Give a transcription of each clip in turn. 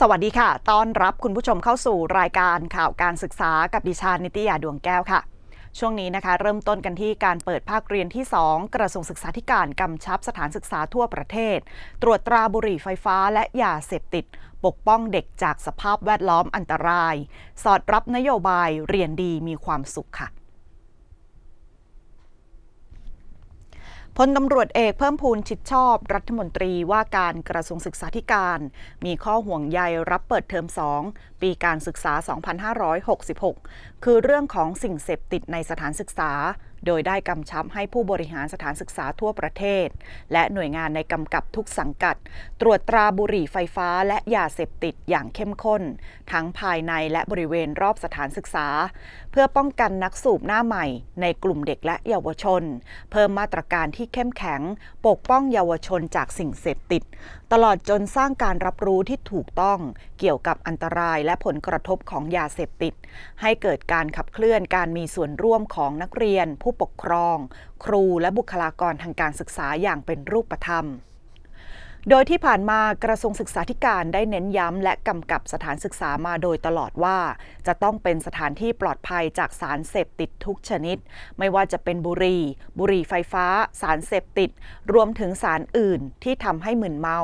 สวัสดีค่ะ ต้อนรับคุณผู้ชมเข้าสู่รายการข่าวการศึกษากับดิฉันนิตยาดวงแก้วค่ะ ช่วงนี้นะคะ เริ่มต้นกันที่การเปิดภาคเรียนที่ 2 กระทรวงศึกษาธิการกำชับสถานศึกษาทั่วประเทศ ตรวจตราบุหรี่ไฟฟ้าและยาเสพติด ปกป้องเด็กจากสภาพแวดล้อมอันตราย สอดรับนโยบายเรียนดีมีความสุขค่ะ พลตำรวจเอกเพิ่มพูนชิดชอบรัฐมนตรีว่าการกระทรวงศึกษาธิการ มีข้อห่วงใยรับเปิดเทอม 2 ปีการศึกษา 2566 คือเรื่องของสิ่งเสพติดในสถานศึกษา โดยได้กำชับให้ผู้บริหารสถานศึกษาทั่วประเทศ และหน่วยงานในกำกับทุกสังกัด ตรวจตราบุหรี่ไฟฟ้าและยาเสพติดอย่างเข้มข้น ทั้งภายในและบริเวณรอบสถานศึกษา เพื่อป้องกันนักสูบหน้าใหม่ ในกลุ่มเด็กและเยาวชน เพิ่มมาตรการที่เข้มแข็ง ปกป้องเยาวชนจากสิ่งเสพติด ตลอดจนสร้างการรับรู้ที่ถูกต้องเกี่ยวกับอันตรายและผลกระทบของยาเสพติด ให้เกิดการขับเคลื่อนการมีส่วนร่วมของนักเรียนผู้ปกครอง ครูและบุคลากรทางการศึกษาอย่างเป็นรูปธรรมโดยที่ผ่านมากระทรวงศึกษาธิการได้เน้นย้ำและกำกับสถานศึกษามาโดยตลอดว่า จะต้องเป็นสถานที่ปลอดภัยจากสารเสพติดทุกชนิด ไม่ว่าจะเป็นบุหรี่ บุหรี่ไฟฟ้า สารเสพติด รวมถึงสารอื่นที่ทำให้มึนเมา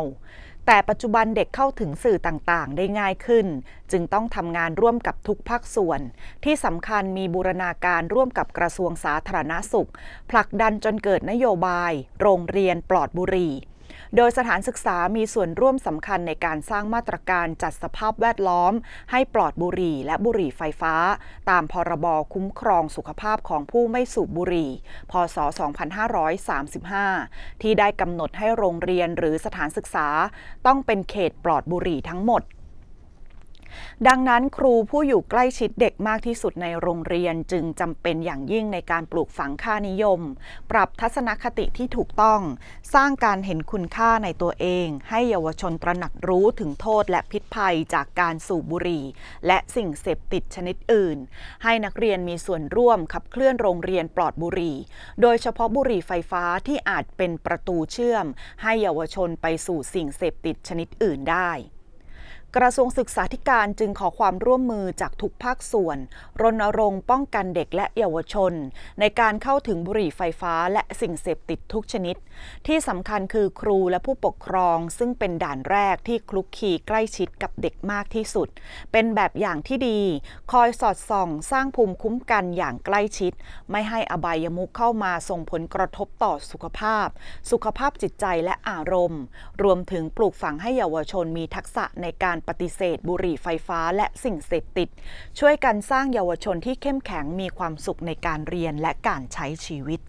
แต่ปัจจุบันเด็กเข้าถึงสื่อต่างๆ ได้ง่ายขึ้น จึงต้องทำงานร่วมกับทุกภาคส่วน ที่สำคัญมีบูรณาการร่วมกับกระทรวงสาธารณสุข ผลักดันจนเกิดนโยบาย โรงเรียนปลอดบุหรี่ โดยสถานศึกษามีส่วนร่วมสำคัญในการสร้างมาตรการจัดสภาพแวดล้อม ให้ปลอดบุหรี่และบุหรี่ไฟฟ้า ตามพรบคุ้มครองสุขภาพของผู้ไม่สูบบุหรี่ พศ 2535 ที่ได้กำหนดให้โรงเรียนหรือสถานศึกษา ต้องเป็นเขตปลอดบุหรี่ทั้งหมด ดังนั้นครูผู้อยู่ใกล้ชิดเด็กมากที่สุดในโรงเรียนจึงจำเป็นอย่างยิ่งในการปลูกฝังค่านิยม ปรับทัศนคติที่ถูกต้อง สร้างการเห็นคุณค่าในตัวเอง ให้เยาวชนตระหนักรู้ถึงโทษและพิษภัยจากการสูบบุหรี่ และสิ่งเสพติดชนิดอื่น ให้นักเรียนมีส่วนร่วมขับเคลื่อนโรงเรียนปลอดบุหรี่ โดยเฉพาะบุหรี่ไฟฟ้าที่อาจเป็นประตูเชื่อม ให้เยาวชนไปสู่สิ่งเสพติดชนิดอื่นได้ กระทรวงศึกษาธิการจึงขอความร่วมมือจากทุกภาคส่วน รณรงค์ป้องกันเด็กและเยาวชน ในการเข้าถึงบุหรี่ไฟฟ้าและสิ่งเสพติดทุกชนิด ที่สำคัญคือครูและผู้ปกครอง ซึ่งเป็นด่านแรกที่คลุกคลีใกล้ชิดกับเด็กมากที่สุด เป็นแบบอย่างที่ดี คอยสอดส่อง สร้างภูมิคุ้มกันอย่างใกล้ชิด ไม่ให้อบายมุขเข้ามาส่งผลกระทบต่อสุขภาพ สุขภาพจิตใจและอารมณ์ รวมถึงปลูกฝังให้เยาวชนมีทักษะในการการปฏิเสธ บุหรี่ไฟฟ้าและสิ่งเสพติด ช่วยกันสร้างเยาวชนที่เข้มแข็งมีความสุขในการเรียนและการใช้ชีวิต